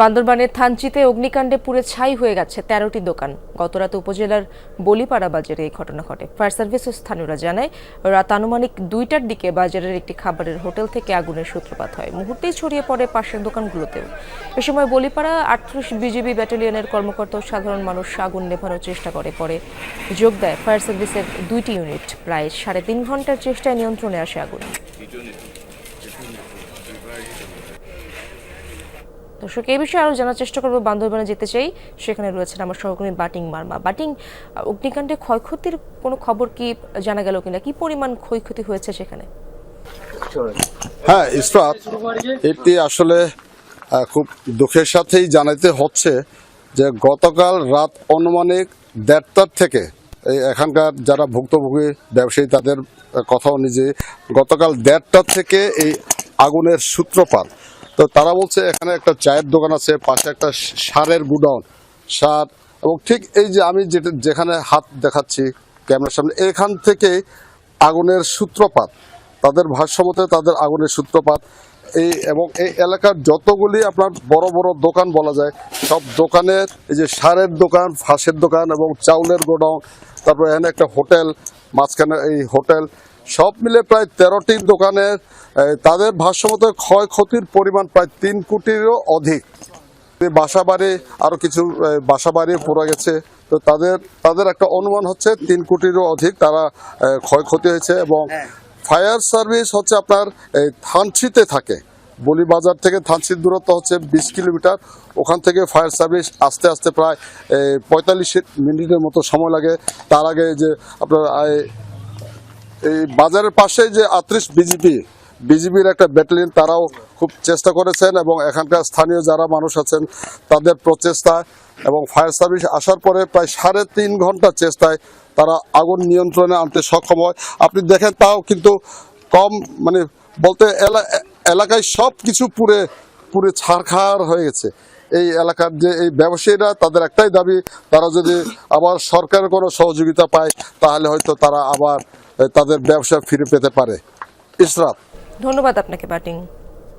বান্দরবানের থানচিতে অগ্নিকাণ্ডে পুড়ে ছাই হয়ে গেছে তেরোটি দোকান। গতরাত উপজেলার বলিপাড়া বাজারে এই ঘটনা ঘটে। ফায়ার সার্ভিস স্থানীয়রা জানায়, রাত আনুমানিক দুইটার দিকে বাজারের একটি খাবারের হোটেল থেকে আগুনের সূত্রপাত হয়। মুহূর্তেই ছড়িয়ে পড়ে পাশের দোকানগুলোতেও। এ সময় বলিপাড়া আটত্রিশ বিজিবি ব্যাটালিয়নের কর্মকর্তা ও সাধারণ মানুষ আগুন নেভানোর চেষ্টা করে। পরে যোগ দেয় ফায়ার সার্ভিসের দুইটি ইউনিট। প্রায় সাড়ে তিন ঘণ্টার চেষ্টায় নিয়ন্ত্রণে আসে আগুন। দর্শক এই বিষয়ে আরও জানার চেষ্টা করব বান্দরবানে যেতে চাই। সেখানে রয়েছেন আমার সহকর্মী বাটিং মার্মা। বাটিং অগ্নিকাণ্ডে ক্ষয়ক্ষতির কোনো খবর কি জানা গেল কিনা? কি পরিমাণ ক্ষয়ক্ষতি হয়েছে সেখানে? হ্যাঁ ইসরাত এটি আসলে খুব দুঃখের সাথেই জানাতে হচ্ছে যে গতকাল রাত অনুমানিক দেড়টার থেকে এই এখানকার যারা ভুক্তভোগী ব্যবসায়ী তাদের আহ, কথা অনুযায়ী গতকাল দেড়টার থেকে এই আগুনের সূত্রপাত। তো তারা বলছে এখানে একটা চায়ের দোকান আছে, পাশে একটা সারের গুডাউন, সার এবং ঠিক এই যে আমি যেটা, যেখানে হাত দেখাচ্ছি ক্যামেরার সামনে, এখান থেকে আগুনের সূত্রপাত, তাদের ভাষ্যমতে তাদের আগুনের সূত্রপাত এই এবং এই এলাকার যতগুলি আপনার বড় বড় দোকান বলা যায়, সব দোকানের এই যে সারের দোকান, ফাঁসের দোকান এবং চাউলের গোডাউন, তারপর এখানে একটা হোটেল, মাঝখানে এই হোটেল, সব মিলে প্রায় তেরোটি দোকানের তাদের ভাষ্যমতে ক্ষয়ক্ষতির পরিমাণ প্রায় তিন কোটিরও অধিক। বাসা বাড়ি, আরও কিছু বাসা বাড়ি পড়ে গেছে, তো তাদের তাদের একটা অনুমান হচ্ছে তিন কোটিরও অধিক তারা ক্ষয়ক্ষতি হয়েছে এবং ফায়ার সার্ভিস হচ্ছে আপনার, এই থানচিতে থাকে। বলিবাজার থেকে থানচির দূরত্ব হচ্ছে বিশ কিলোমিটার। ওখান থেকে ফায়ার সার্ভিস আস্তে আস্তে প্রায় পঁয়তাল্লিশ মিনিটের মতো সময় লাগে। তার আগে যে আপনার এই বাজারের পাশে যে আত্রিশ বিজিবি, বিজিবির একটা ব্যাটালিয়ন, তারাও খুব চেষ্টা করেছেন এবং এখানকার স্থানীয় যারা মানুষ আছেন, তাদের প্রচেষ্টা এবং ফায়ার সার্ভিস আসার পরে প্রায় সাড়ে তিন ঘণ্টা চেষ্টায় তারা আগুন নিয়ন্ত্রণে আনতে সক্ষম হয়। আপনি দেখেন, তাও কিন্তু কম মানে বলতে এলা- এলাকায় সব কিছু পুরে পুরে ছাড়খাড় হয়ে গেছে। এই এলাকার যে এই ব্যবসায়ীরা, তাদের একটাই দাবি, তারা যদি আবার সরকারের কোনো সহযোগিতা পায়, তাহলে হয়তো তারা আবার তাদের ব্যবসা ফিরে পেতে পারে। ইসরাত। ধন্যবাদ আপনাকে, বাটিং।